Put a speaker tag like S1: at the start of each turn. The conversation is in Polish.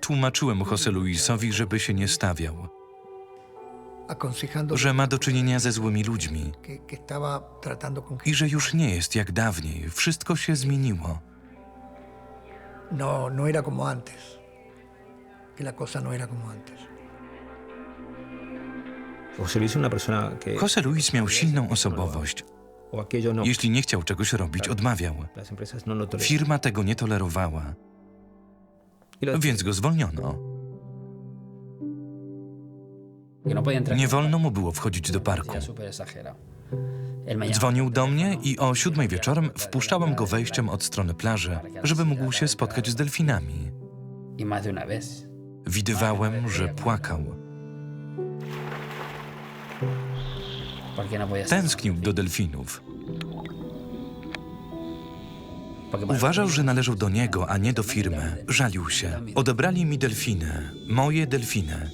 S1: Tłumaczyłem José Luisowi, żeby się nie stawiał, że ma do czynienia ze złymi ludźmi i że już nie jest jak dawniej. Wszystko się zmieniło.
S2: no, no era como antes. Que la cosa no era como antes.
S3: José Luis
S1: miał silną osobowość.
S3: No.
S1: Jeśli nie chciał czegoś robić, odmawiał.
S3: No.
S1: Firma tego nie tolerowała, więc go zwolniono.
S4: no entrar.
S1: Nie wolno mu było wchodzić do parku. Dzwonił do mnie i o siódmej wieczorem wpuszczałem go wejściem od strony plaży, żeby mógł się spotkać z delfinami. Widywałem, że płakał.
S4: No.
S1: Tęsknił do delfinów. Uważał, że należał do niego, a nie do firmy. Żalił się. Odebrali mi delfiny, moje delfiny.